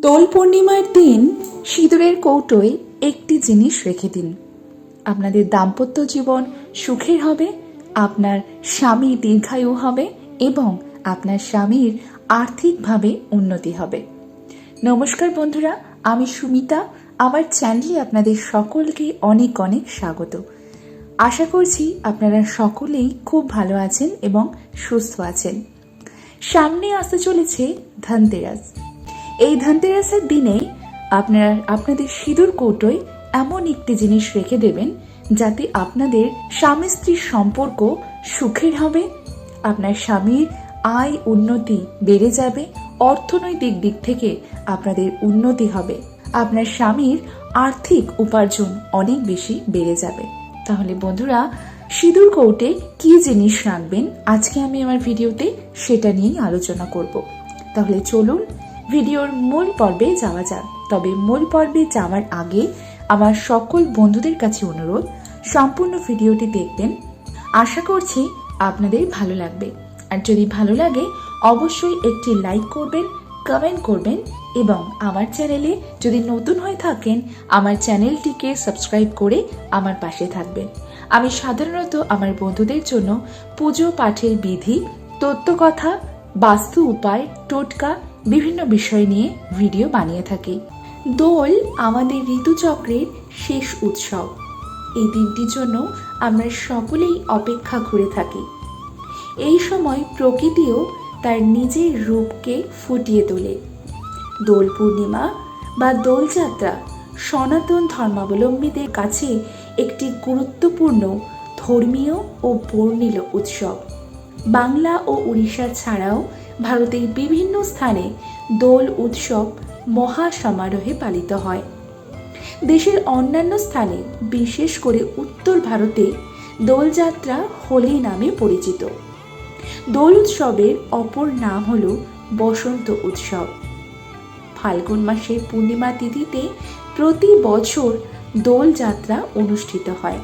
দোল পূর্ণিমার দিন সিঁদুরের কৌটোয় একটি জিনিস রেখে দিন। আপনাদের দাম্পত্য জীবন সুখের হবে, আপনার স্বামী দীর্ঘায়ু হবে এবং আপনার স্বামীর আর্থিকভাবে উন্নতি হবে। নমস্কার বন্ধুরা, আমি সুমিতা, আমার চ্যানেলে আপনাদের সকলকে অনেক অনেক স্বাগত। আশা করছি আপনারা সকলেই খুব ভালো আছেন এবং সুস্থ আছেন। সামনে আসতে চলেছে ধনতেরাস। এই ধনতেরাসের দিনে আপনারা, আপনাদের সিঁদুর কৌটোয় এমন একটি জিনিস রেখে দেবেন যাতে আপনাদের স্বামী স্ত্রীর সম্পর্ক সুখের হবে, আপনার স্বামীর আয় উন্নতি বেড়ে যাবে, অর্থনৈতিক দিক থেকে আপনাদের উন্নতি হবে, আপনার স্বামীর আর্থিক উপার্জন অনেক বেশি বেড়ে যাবে। তাহলে বন্ধুরা, সিঁদুর কৌটে কি জিনিস রাখবেন? আজকে আমি আমার ভিডিওতে সেটা নিয়েই আলোচনা করব। তাহলে চলুন ভিডিওর মূল পর্বে যাওয়া যাক। তবে মূল পর্বে যাওয়ার আগে আমার সকল বন্ধুদের কাছে অনুরোধ, সম্পূর্ণ ভিডিওটি দেখবেন। আশা করছি আপনাদের ভালো লাগবে। আর যদি ভালো লাগে, অবশ্যই একটি লাইক করবেন, কমেন্ট করবেন এবং আমার চ্যানেলে যদি নতুন হয়ে থাকেন, আমার চ্যানেলটিকে সাবস্ক্রাইব করে আমার পাশে থাকবেন। আমি সাধারণত আমার বন্ধুদের জন্য পুজো পাঠের বিধি তত্ত্বকথা বাস্তু উপায়, টোটকা বিভিন্ন বিষয় নিয়ে ভিডিও বানিয়ে থাকি। দোল আমাদের ঋতুচক্রের শেষ উৎসব। এই দিনটির জন্য আমরা সকলেই অপেক্ষা করে থাকি। এই সময় প্রকৃতিও তার নিজের রূপকে ফুটিয়ে তোলে। দোল পূর্ণিমা বা দোলযাত্রা সনাতন ধর্মাবলম্বীদের কাছে একটি গুরুত্বপূর্ণ, ধর্মীয় ও বর্ণিল উৎসব। বাংলা ও উড়িষ্যা ছাড়াও ভারতের বিভিন্ন স্থানে দোল উৎসব মহা সমারোহে পালিত হয়। দেশের অন্যান্য স্থানে, বিশেষ করে উত্তর ভারতে দোলযাত্রা হোলি নামে পরিচিত। দোল উৎসবের অপর নাম হল বসন্ত উৎসব। ফাল্গুন মাসের পূর্ণিমা তিথিতে প্রতি বছর দোলযাত্রা অনুষ্ঠিত হয়।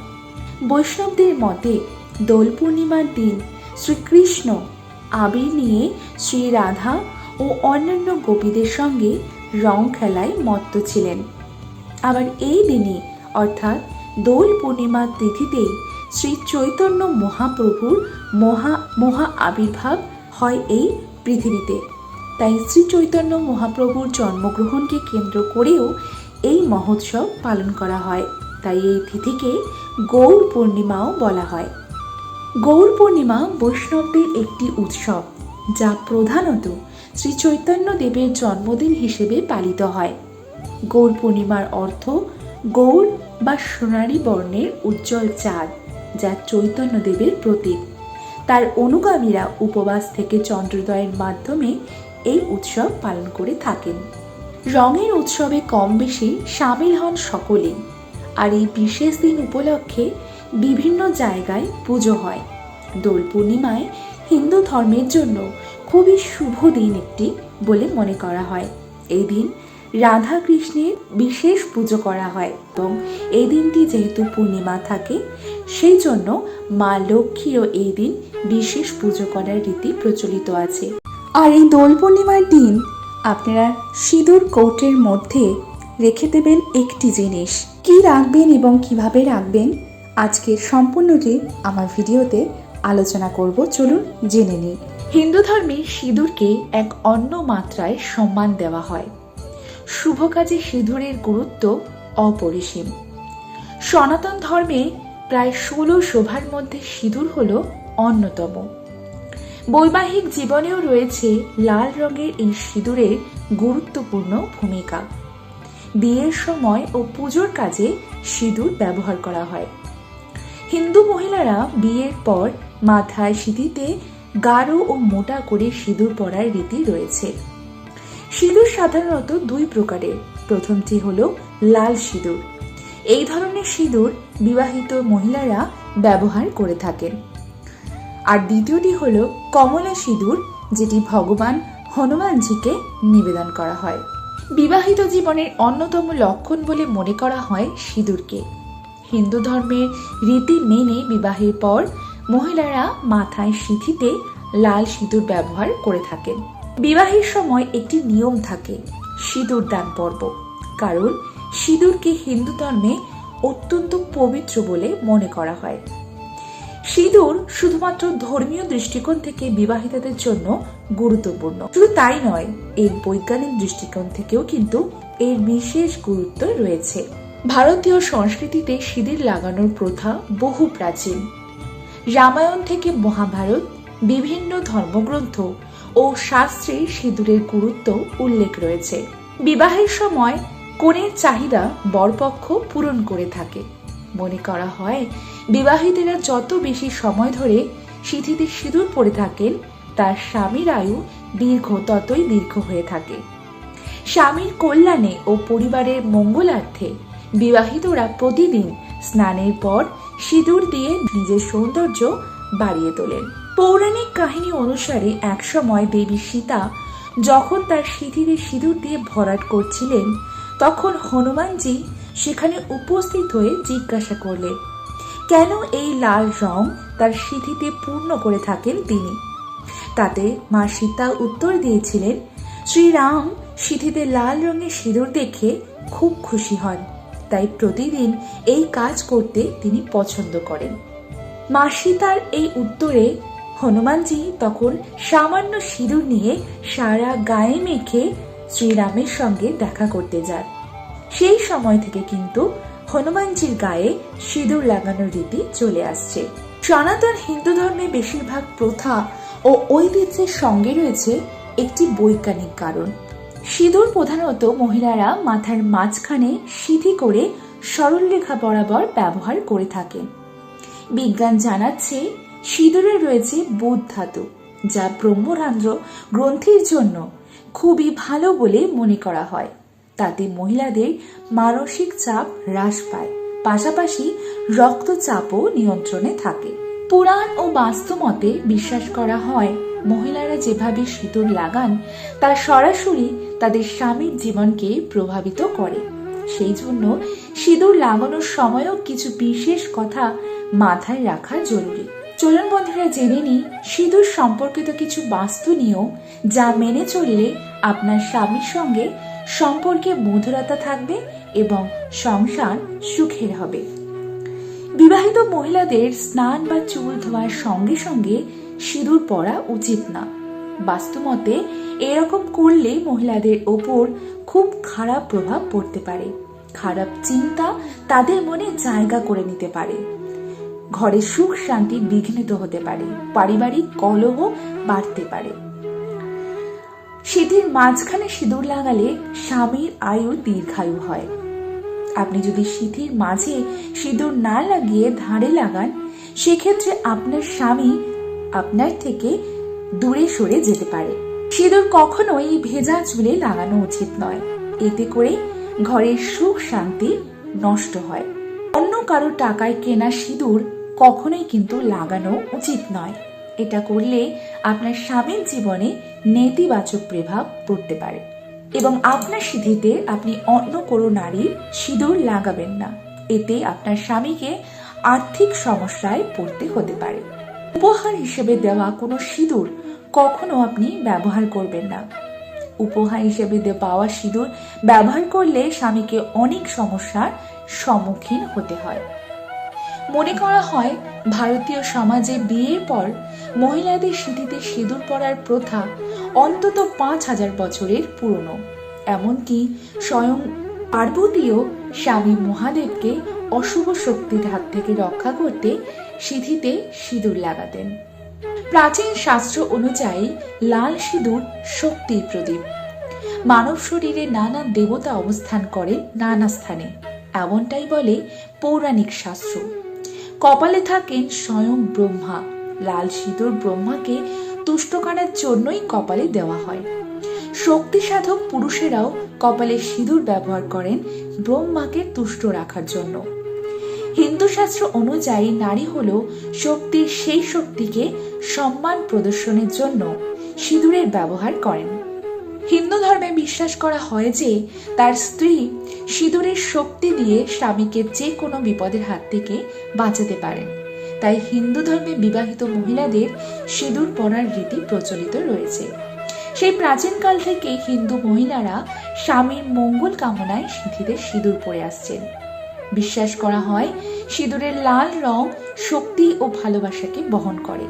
বৈষ্ণবদের মতে দোল পূর্ণিমার দিন শ্রীকৃষ্ণ আবির নিয়ে শ্রী রাধা ও অন্যান্য গোপীদের সঙ্গে রং খেলায় মত্ত ছিলেন। আবার এই দিনে অর্থাৎ দোল পূর্ণিমার তিথিতেই শ্রী চৈতন্য মহাপ্রভুর মহা মহা আবির্ভাব হয় এই পৃথিবীতে। তাই শ্রী চৈতন্য মহাপ্রভুর জন্মগ্রহণকে কেন্দ্র করেও এই মহোৎসব পালন করা হয়। তাই এই তিথিকে গৌর পূর্ণিমাও বলা হয়। গৌর পূর্ণিমা বৈষ্ণবদের একটি উৎসব, যা প্রধানত শ্রী চৈতন্য দেবের জন্মদিন হিসেবে পালিত হয়। গৌর পূর্ণিমার অর্থ গৌর বা সোনালী বর্ণের উজ্জ্বল চাঁদ, যা চৈতন্য দেবের প্রতীক। তার অনুগামীরা উপবাস থেকে চন্দ্রোদয়ের মাধ্যমে এই উৎসব পালন করে থাকেন। রঙের উৎসবে কম বেশি সামিল হন সকলেই, আর এই বিশেষ দিন উপলক্ষে বিভিন্ন জায়গায় পুজো হয়। দোল পূর্ণিমায় হিন্দু ধর্মের জন্য খুবই শুভ দিন একটি বলে মনে করা হয়। এই দিন রাধা কৃষ্ণের বিশেষ পুজো করা হয় এবং এই দিনটি যেহেতু পূর্ণিমা থাকে, সেই জন্য মা লক্ষ্মীরও এই দিন বিশেষ পুজো করার রীতি প্রচলিত আছে। আর এই দোল পূর্ণিমার দিন আপনারা সিঁদুর কৌটের মধ্যে রেখে দেবেন একটি জিনিস। কি রাখবেন এবং কীভাবে রাখবেন? আজকের সম্পূর্ণটি আমার ভিডিওতে আলোচনা করব, চলুন জেনে নিই। হিন্দু ধর্মে সিঁদুরকে এক অন্য মাত্রায় সম্মান দেওয়া হয়। শুভ কাজে সিঁদুরের গুরুত্ব অপরিসীম। সনাতন ধর্মে প্রায় ষোলো শোভার মধ্যে সিঁদুর হল অন্যতম। বৈবাহিক জীবনেও রয়েছে লাল রঙের এই সিঁদুরের গুরুত্বপূর্ণ ভূমিকা। বিয়ের সময় ও পুজোর কাজে সিঁদুর ব্যবহার করা হয়। হিন্দু মহিলারা বিয়ের পর মাথায় সিঁথিতে গাঢ় ও মোটা করে সিঁদুর পরার রীতি রয়েছে। সিঁদুর সাধারণত দুই প্রকারের। প্রথমটি হল লাল সিঁদুর। এই ধরনের সিঁদুর বিবাহিত মহিলারা ব্যবহার করে থাকেন। আর দ্বিতীয়টি হল কমলা সিঁদুর, যেটি ভগবান হনুমানজিকে নিবেদন করা হয়। বিবাহিত জীবনের অন্যতম লক্ষণ বলে মনে করা হয় সিঁদুরকে। হিন্দু ধর্মের রীতি মেনে বিবাহের পর মহিলারা মাথায় সিঁথিতে লাল সিঁদুর ব্যবহার করে থাকেন। বিবাহের সময় একটি নিয়ম থাকে, সিঁদুর দান পর্ব। কারণ সিঁদুরকে হিন্দু ধর্মে অত্যন্ত পবিত্র বলে মনে করা হয়। সিঁদুর শুধুমাত্র ধর্মীয় দৃষ্টিকোণ থেকে বিবাহিতাদের জন্য গুরুত্বপূর্ণ। শুধু তাই নয়, এর বৈজ্ঞানিক দৃষ্টিকোণ থেকেও কিন্তু এর বিশেষ গুরুত্ব রয়েছে। ভারতীয় সংস্কৃতিতে সিঁদুর লাগানোর প্রথা বহু প্রাচীন। রামায়ণ থেকে মহাভারত, বিভিন্ন ধর্মগ্রন্থ ও শাস্ত্রে সিঁদুরের গুরুত্ব উল্লেখ রয়েছে। বিবাহের সময় কনের চাহিদা বরপক্ষ পূরণ করে থাকে। মনে করা হয়, বিবাহিতেরা যত বেশি সময় ধরে সিঁথিতে সিঁদুর পরে থাকেন, তার স্বামীর আয়ু দীর্ঘ ততই দীর্ঘ হয়ে থাকে। স্বামীর কল্যাণে ও পরিবারের মঙ্গলার্থে বিবাহিতরা প্রতিদিন স্নানের পর সিঁদুর দিয়ে নিজের সৌন্দর্য বাড়িয়ে তোলেন। পৌরাণিক কাহিনী অনুসারে একসময় দেবী সীতা যখন তার সিঁথিতে সিঁদুর দিয়ে ভরাট করছিলেন, তখন হনুমানজি সেখানে উপস্থিত হয়ে জিজ্ঞাসা করলেন, কেন এই লাল রং তার সিঁথিতে পূর্ণ করে থাকেন তিনি? তাতে মা সীতা উত্তর দিয়েছিলেন, শ্রীরাম সিঁথিতে লাল রঙের সিঁদুর দেখে খুব খুশি হন। তাই প্রতিদিন এই কাজ করতে তিনি পছন্দ করেন। মা সীতার এই উত্তরে হনুমানজি তখন সামান্য সিঁদুর নিয়ে সারা গায়ে মেখে শ্রীরামের সঙ্গে দেখা করতে যান। সেই সময় থেকে কিন্তু হনুমানজির গায়ে সিঁদুর লাগানোর রীতি চলে আসছে। সনাতন হিন্দু ধর্মে বেশিরভাগ প্রথা ও ঐতিহ্যের সঙ্গে রয়েছে একটি বৈজ্ঞানিক কারণ। সিঁদুর প্রধানত মহিলারা মাথার মাঝখানে সিধি করে সরলরেখা বরাবর ব্যবহার করে থাকেন। বিজ্ঞান জানাচ্ছে সিঁদুরে রয়েছে বুধ ধাতু, যা ব্রহ্মরান্ধ্র গ্রন্থির জন্য খুবই ভালো বলে মনে করা হয়। তাতে মহিলাদের মানসিক চাপ হ্রাস পায়, পাশাপাশি রক্তচাপও নিয়ন্ত্রণে থাকে। পুরাণ ও বাস্তু মতে বিশ্বাস করা হয় মহিলারা যেভাবে সিঁদুর লাগান, তা সরাসরি তাদের স্বামীর জীবনকে প্রভাবিত করে। সেই জন্য সিঁদুর লাগানোর সময়ও কিছু বিশেষ কথা মাথায় রাখা জরুরি। চলুন বন্ধুরা, জেনে নিই, সিঁদুর সম্পর্কিত কিছু বাস্তু নিয়ম যা মেনে চললে আপনার স্বামীর সঙ্গে সম্পর্কে মধুরতা থাকবে এবং সংসার সুখের হবে। বিবাহিত মহিলাদের স্নান বা চুল ধোয়ার সঙ্গে সঙ্গে সিঁদুর পরা উচিত না। বাস্তুমতে, এরকম করলে মহিলাদের ওপর খুব খারাপ প্রভাব পড়তে পারে। খারাপ চিন্তা তাদের মনে জায়গা করে নিতে পারে। ঘরে সুখ শান্তি বিঘ্নিত হতে পারে, পারিবারিক কলহ বাড়তে পারে। সিঁথির মাঝখানে সিঁদুর লাগালে স্বামীর আয়ু দীর্ঘায়ু হয়। আপনি যদি সিঁথির মাঝে সিঁদুর না লাগিয়ে ধারে লাগান, সেক্ষেত্রে আপনার স্বামী আপনার থেকে দূরে সরে যেতে পারে। সিঁদুর কখনোই ভেজা চুলে লাগানো উচিত নয়। এতে করে ঘরের সুখ শান্তি নষ্ট হয়। অন্য কারও টাকায় কেনা সিঁদুর কখনোই কিন্তু লাগানো উচিত নয়। এটা করলে আপনার স্বামীর জীবনে নেতিবাচক প্রভাব পড়তে পারে এবং আপনার সিঁথিতে আপনি অন্য কোনো নারীর সিঁদুর লাগাবেন না। এতে আপনার স্বামীকে আর্থিক সমস্যায় পড়তে হতে পারে। উপহার হিসেবে দেওয়া কোনো সিঁদুর কখনো আপনি ব্যবহার করবেন না। উপহার হিসেবে পাওয়া সিঁদুর ব্যবহার করলে স্বামীকে অনেক সমস্যার সম্মুখীন হতে হয়। মনে করা হয়, ভারতীয় সমাজে বিয়ের পর মহিলাদের সিঁথিতে সিঁদুর পরার প্রথা অন্তত পাঁচ হাজার বছরের পুরনো। এমনকি স্বয়ং পার্বতীয় স্বামী মহাদেবকে অশুভ শক্তির হাত থেকে রক্ষা করতে সিঁথিতে সিঁদুর লাগাতেন। প্রাচীন শাস্ত্র অনুযায়ী লাল সিঁদুর শক্তির প্রদীপ। মানব শরীরে নানা দেবতা অবস্থান করেন নানা স্থানে। এমনটাই বলে পৌরাণিক শাস্ত্র। কপালে থাকেন স্বয়ং ব্রহ্মা। লাল সিঁদুর ব্রহ্মাকে তুষ্ট জন্যই কপালে দেওয়া হয়। শক্তি সাধক পুরুষেরাও কপালে সিঁদুর ব্যবহার করেন ব্রহ্মাকে তুষ্ট রাখার জন্য। হিন্দু শাস্ত্র অনুযায়ী নারী হল শক্তির সেই শক্তিকে সম্মান প্রদর্শনের জন্য সিঁদুরের ব্যবহার করেন। হিন্দু ধর্মে বিশ্বাস করা হয় যে তার স্ত্রী সিঁদুরের শক্তি দিয়ে স্বামীকে যে কোনো বিপদের হাত থেকে বাঁচাতে পারেন তাই হিন্দু ধর্মে বিবাহিত মহিলাদের সিঁদুর পরার রীতি প্রচলিত রয়েছে। সেই প্রাচীনকাল থেকেই হিন্দু মহিলারা স্বামীর মঙ্গল কামনায় সিঁথিতে সিঁদুর পরে আসছেন। বিশ্বাস করা হয়, সিঁদুরের লাল রং শক্তি ও ভালোবাসাকে বহন করে।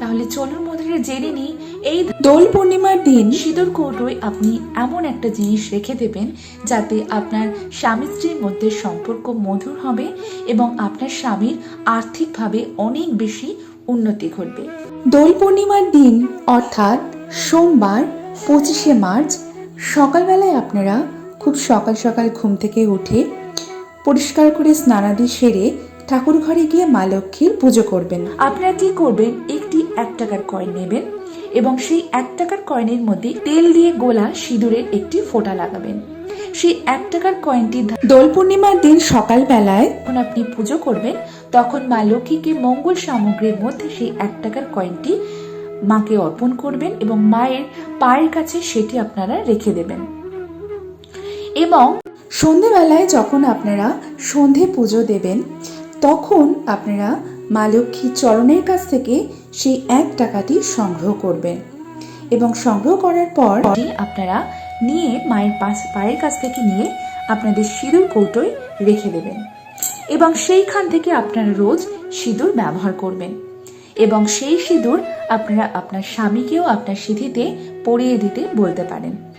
তাহলে চলুন মধুরে জেনে নিই, এই দোল পূর্ণিমার দিন সিঁদুর কৌটোয় আপনি এমন একটা জিনিস রেখে দেবেন যাতে আপনার স্বামী স্ত্রীর মধ্যে সম্পর্ক মধুর হবে এবং আপনার স্বামীর আর্থিকভাবে অনেক বেশি উন্নতি ঘটবে। দোল পূর্ণিমার দিন, অর্থাৎ সোমবার, পঁচিশে মার্চ, সকালবেলায় আপনারা খুব সকাল সকাল ঘুম থেকে উঠে পরিষ্কার করে স্নানাদি সেরে ঠাকুর ঘরে গিয়ে মা লক্ষ্মীর পুজো করবেন। আপনারা কি করবেন? একটি এক টাকার কয়েন নেবেন এবং সেই এক টাকার কয়েনের মধ্যে তেল দিয়ে গোলা সিঁদুরের একটি ফোঁটা লাগাবেন। সেই এক টাকার কয়েনটি দোল পূর্ণিমার দিন সকালবেলায় যখন আপনি পুজো করবেন তখন মা লক্ষ্মীকে মঙ্গল সামগ্রীর মধ্যে সেই এক টাকার কয়েনটি মাকে অর্পণ করবেন এবং মায়ের পায়ের কাছে সেটি আপনারা রেখে দেবেন। এবং সন্ধেবেলায় যখন আপনারা সন্ধে পুজো দেবেন, তখন আপনারা মা লক্ষ্মীর চরণের কাছ থেকে সেই এক টাকাটি সংগ্রহ করবেন। এবং সংগ্রহ করার পর আপনারা নিয়ে মায়ের পাশ, পায়ের কাছ থেকে নিয়ে আপনাদের সিঁদুর কৌটোয় রেখে দেবেন। এবং সেইখান থেকে আপনারা রোজ সিঁদুর ব্যবহার করবেন। এবং সেই সিঁদুর আপনারা আপনার স্বামীকেও আপনার সিঁথিতে পরিয়ে দিতে বলতে পারেন।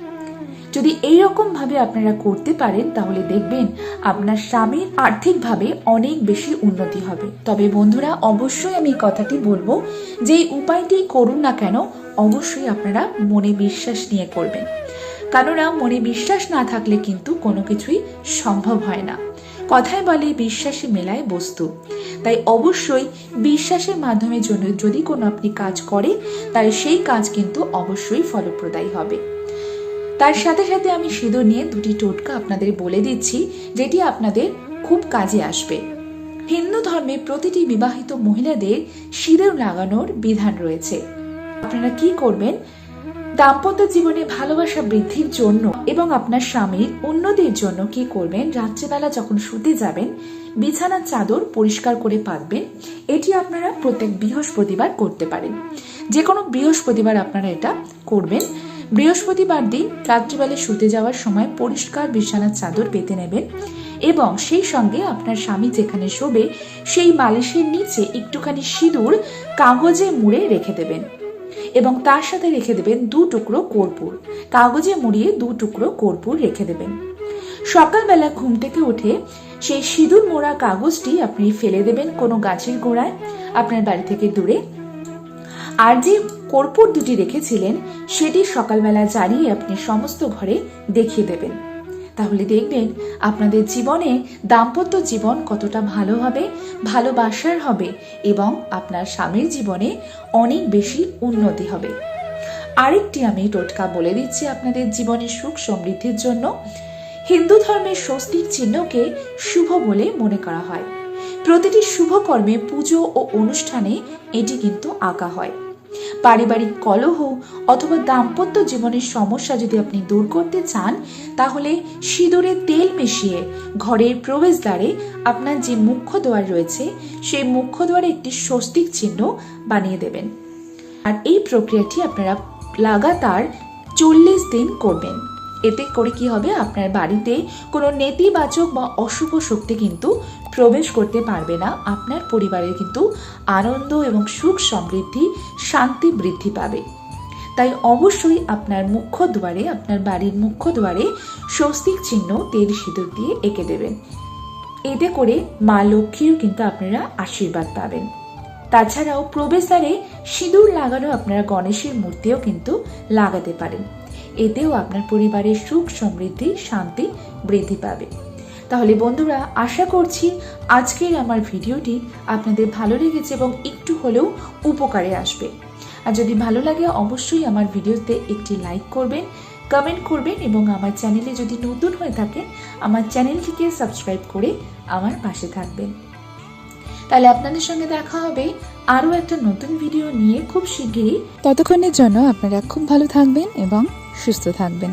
যদি এই ভাবে আপনারা করতে পারেন, তাহলে দেখবেন আপনার স্বামীর আর্থিকভাবে অনেক বেশি উন্নতি হবে। তবে বন্ধুরা, অবশ্যই আমি কথাটি বলব যে এই উপায়টি করুন না কেন, অবশ্যই আপনারা মনে বিশ্বাস নিয়ে করবেন। কেননা, মনে বিশ্বাস না থাকলে কিন্তু কোনো কিছুই সম্ভব হয় না। কথায় বলে বিশ্বাসী মেলায় বস্তু। তাই অবশ্যই বিশ্বাসের মাধ্যমে জন্য যদি কোনো আপনি কাজ করেন তাহলে সেই কাজ কিন্তু অবশ্যই ফলপ্রদায়ী হবে। তার সাথে সাথে আমি সিঁদুর নিয়ে দুটি টোটকা আপনাদের বলে দিচ্ছি, যেটি আপনাদের খুব কাজে আসবে। হিন্দু ধর্মে প্রতিটি বিবাহিত মহিলাদের সিঁদুর লাগানোর বিধান রয়েছে। আপনারা কি করবেন? দাম্পত্য জীবনে ভালোবাসা বৃদ্ধির জন্য এবং আপনার স্বামীর উন্নতির জন্য কি করবেন? রাত্রেবেলা যখন শুতে যাবেন, বিছানার চাদর পরিষ্কার করে পাতবেন। এটি আপনারা প্রত্যেক বৃহস্পতিবার করতে পারেন। যে কোনো বৃহস্পতিবার আপনারা এটা করবেন। বৃহস্পতিবার দিন রাত্রিবেলা শুতে যাওয়ার সময় পরিষ্কার বিছানার চাদর পেতে নেবেন এবং সেই সঙ্গে আপনার স্বামী যেখানে শোবে, সেই মালিশের নিচে একটুখানি সিঁদুর কাগজে মুড়ে রেখে দেবেন এবং তার সাথে রেখে দেবেন দু টুকরো কর্পূর। কাগজে মুড়িয়ে দু টুকরো কর্পূর রেখে দেবেন। সকালবেলা ঘুম থেকে উঠে সেই সিঁদুর মোড়া কাগজটি আপনি ফেলে দেবেন কোনো গাছের গোড়ায়, আপনার বাড়ি থেকে দূরে। আর যে কর্পূর দুটি রেখেছিলেন, সেটি সকালবেলা জ্বালিয়ে আপনি সমস্ত ঘরে দেখিয়ে দেবেন। তাহলে দেখবেন আপনাদের জীবনে দাম্পত্য জীবন কতটা ভালো হবে, ভালোবাসার হবে এবং আপনার স্বামীর জীবনে অনেক বেশি উন্নতি হবে। আরেকটি আমি টোটকা বলে দিচ্ছি আপনাদের জীবনে সুখ সমৃদ্ধির জন্য। হিন্দু ধর্মের স্বস্তিক চিহ্নকে শুভ বলে মনে করা হয়। প্রতিটি শুভ কর্মে পুজো ও অনুষ্ঠানে এটি কিন্তু আঁকা হয়। পারিবারিক কলহ অথবা দাম্পত্য জীবনের সমস্যা যদি আপনি দূর করতে চান, তাহলে সিঁদুরে তেল মিশিয়ে ঘরের প্রবেশদ্বারে আপনার যে মুখ্য দ্বার রয়েছে, সেই মুখ্য দ্বারে একটি স্বস্তিক চিহ্ন বানিয়ে দেবেন। আর এই প্রক্রিয়াটি আপনারা লাগাতার চল্লিশ দিন করবেন। এতে করে কি হবে? আপনার বাড়িতে কোনো নেতিবাচক বা অশুভ শক্তি কিন্তু প্রবেশ করতে পারবে না, আপনার পরিবারের কিন্তু আনন্দ এবং সুখ সমৃদ্ধি, শান্তি বৃদ্ধি পাবে। তাই অবশ্যই আপনার মুখ্য দুয়ারে, আপনার বাড়ির মুখ্য দুয়ারে স্বস্তিক চিহ্ন, তেল সিঁদুর দিয়ে এঁকে দেবেন। এতে করে মা লক্ষ্মীরও কিন্তু আপনারা আশীর্বাদ পাবেন। তাছাড়াও প্রবেশদ্বারে সিঁদুর লাগানো আপনারা গণেশের মূর্তিও কিন্তু লাগাতে পারেন। এতেও আপনার পরিবারের সুখ, সমৃদ্ধি, শান্তি বৃদ্ধি পাবে। তাহলে বন্ধুরা, আশা করছি আজকের আমার ভিডিওটি আপনাদের ভালো লেগেছে এবং একটু হলেও উপকারে আসবে। আর যদি ভালো লাগে, অবশ্যই আমার ভিডিওতে একটি লাইক করবেন, কমেন্ট করবেন এবং আমার চ্যানেলে যদি নতুন হয়ে থাকেন, আমার চ্যানেলটিকে সাবস্ক্রাইব করে আমার পাশে থাকবেন। তাহলে আপনাদের সঙ্গে দেখা হবে আরও একটা নতুন ভিডিও নিয়ে খুব শিগগিরই ততক্ষণের জন্য আপনারা খুব ভালো থাকবেন এবং সুস্থ থাকবেন।